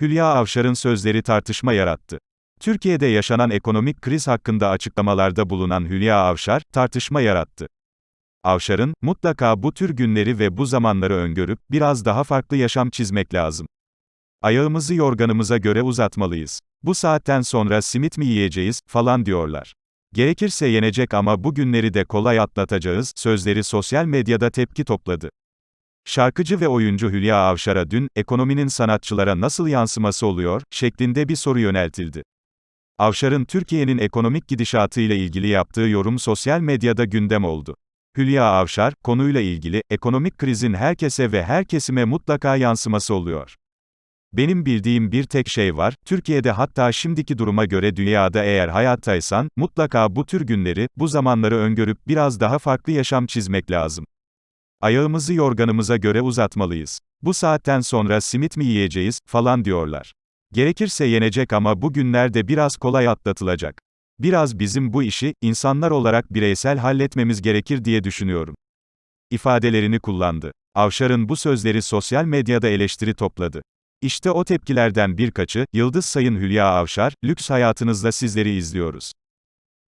Hülya Avşar'ın sözleri tartışma yarattı. Türkiye'de yaşanan ekonomik kriz hakkında açıklamalarda bulunan Hülya Avşar, tartışma yarattı. Avşar'ın, mutlaka bu tür günleri ve bu zamanları öngörüp, biraz daha farklı yaşam çizmek lazım. Ayağımızı yorganımıza göre uzatmalıyız. Bu saatten sonra simit mi yiyeceğiz, falan diyorlar. Gerekirse yenecek ama bu günleri de kolay atlatacağız, sözleri sosyal medyada tepki topladı. Şarkıcı ve oyuncu Hülya Avşar'a dün, ekonominin sanatçılara nasıl yansıması oluyor, şeklinde bir soru yöneltildi. Avşar'ın Türkiye'nin ekonomik gidişatı ile ilgili yaptığı yorum sosyal medyada gündem oldu. Hülya Avşar, konuyla ilgili, ekonomik krizin herkese ve her kesime mutlaka yansıması oluyor. Benim bildiğim bir tek şey var, Türkiye'de hatta şimdiki duruma göre dünyada eğer hayattaysan, mutlaka bu tür günleri, bu zamanları öngörüp biraz daha farklı yaşam çizmek lazım. Ayağımızı yorganımıza göre uzatmalıyız. Bu saatten sonra simit mi yiyeceğiz, falan diyorlar. Gerekirse yenecek ama bu günlerde biraz kolay atlatılacak. Biraz bizim bu işi, insanlar olarak bireysel halletmemiz gerekir diye düşünüyorum. ifadelerini kullandı. Avşar'ın bu sözleri sosyal medyada eleştiri topladı. İşte o tepkilerden birkaçı, Yıldız Sayın Hülya Avşar, lüks hayatınızda sizleri izliyoruz.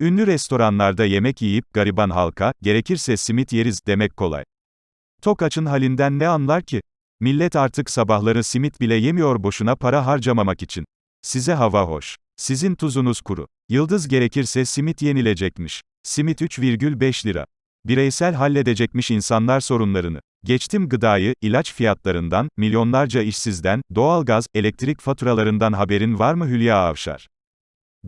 Ünlü restoranlarda yemek yiyip, gariban halka, gerekirse simit yeriz, demek kolay. Tok açın halinden ne anlar ki? Millet artık sabahları simit bile yemiyor boşuna para harcamamak için. Size hava hoş. Sizin tuzunuz kuru. Yıldız gerekirse simit yenilecekmiş. Simit 3,5 lira. Bireysel halledecekmiş insanlar sorunlarını. Geçtim gıdayı, ilaç fiyatlarından, milyonlarca işsizden, doğalgaz, elektrik faturalarından haberin var mı Hülya Avşar?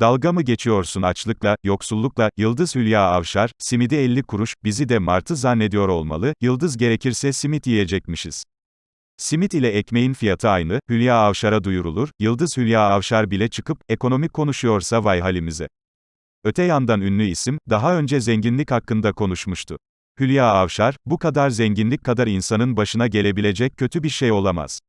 Dalga mı geçiyorsun açlıkla, yoksullukla, Yıldız Hülya Avşar, simidi 50 kuruş, bizi de martı zannediyor olmalı, Yıldız gerekirse simit yiyecekmişiz. Simit ile ekmeğin fiyatı aynı, Hülya Avşar'a duyurulur, Yıldız Hülya Avşar bile çıkıp, ekonomik konuşuyorsa vay halimize. Öte yandan ünlü isim, daha önce zenginlik hakkında konuşmuştu. Hülya Avşar, bu kadar zenginlik kadar insanın başına gelebilecek kötü bir şey olamaz.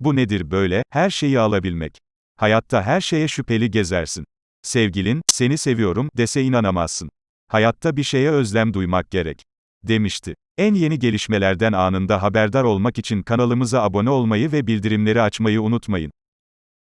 Bu nedir böyle, her şeyi alabilmek. Hayatta her şeye şüpheli gezersin. Sevgilin, seni seviyorum, dese inanamazsın. Hayatta bir şeye özlem duymak gerek. Demişti. En yeni gelişmelerden anında haberdar olmak için kanalımıza abone olmayı ve bildirimleri açmayı unutmayın.